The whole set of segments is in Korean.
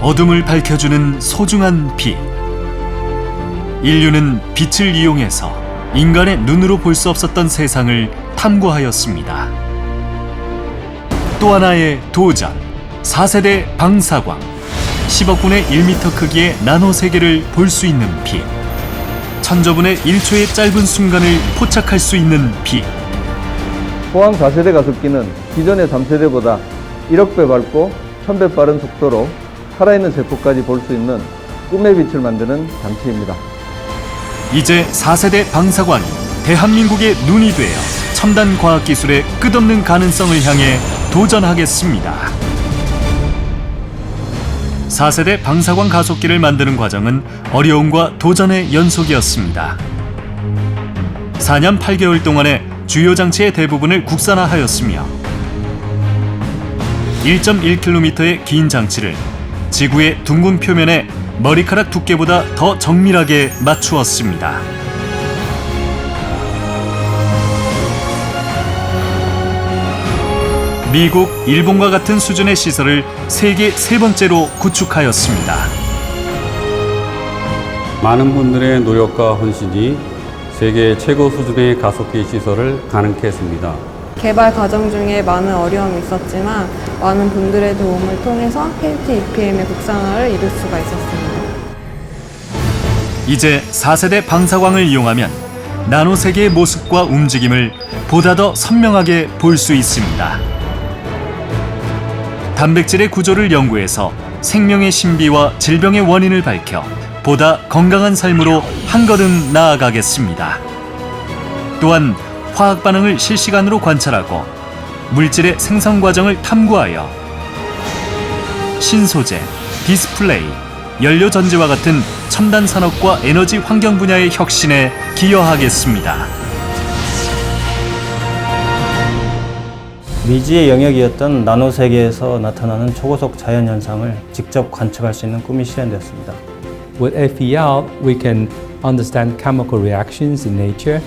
어둠을 밝혀주는 소중한 빛. 인류는 빛을 이용해서 인간의 눈으로 볼 수 없었던 세상을 탐구하였습니다. 또 하나의 도전. 4세대 방사광. 10억 분의 1m 크기의 나노 세계를 볼 수 있는 빛. 천저분의 1초의 짧은 순간을 포착할 수 있는 빛. 포항 4세대 가속기는 기존의 3세대보다 1억 배 밝고 1000배 빠른 속도로 살아있는 세포까지 볼 수 있는 꿈의 빛을 만드는 장치입니다. 이제 4세대 방사광이 대한민국의 눈이 되어 첨단 과학 기술의 끝없는 가능성을 향해 도전하겠습니다. 4세대 방사광 가속기를 만드는 과정은 어려움과 도전의 연속이었습니다. 4년 8개월 동안에 주요 장치의 대부분을 국산화하였으며 1.1km의 긴 장치를 지구의 둥근 표면에 머리카락 두께보다 더 정밀하게 맞추었습니다. 미국, 일본과 같은 수준의 시설을 세계 세 번째로 구축하였습니다. 많은 분들의 노력과 헌신이 세계 최고 수준의 가속기 시설을 가능케 했습니다. 개발 과정 중에 많은 어려움이 있었지만 많은 분들의 도움을 통해서 KT EPM의 국산화를 이룰 수가 있었습니다. 이제 4세대 방사광을 이용하면 나노 세계의 모습과 움직임을 보다 더 선명하게 볼 수 있습니다. 단백질의 구조를 연구해서 생명의 신비와 질병의 원인을 밝혀 보다 건강한 삶으로 한 걸음 나아가겠습니다. 또한 화학 반응을 실시간으로 관찰하고 물질의 생성 과정을 탐구하여 신소재, 디스플레이, 연료 전지와 같은 첨단 산업과 에너지 환경 분야의 혁신에 기여하겠습니다. 미지의 영역이었던 나노 세계에서 나타나는 초고속 자연 현상을 직접 관측할 수 있는 꿈이 실현되었습니다. With FEL, we can understand chemical reactions in nature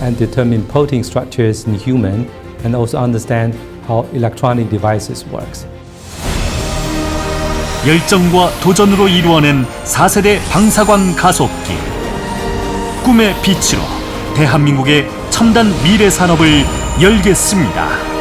and determine protein structures in human and also understand how electronic devices works. 열정과 도전으로 이루어낸 4세대 방사광 가속기. 꿈의 빛으로 대한민국의 첨단 미래 산업을 열겠습니다.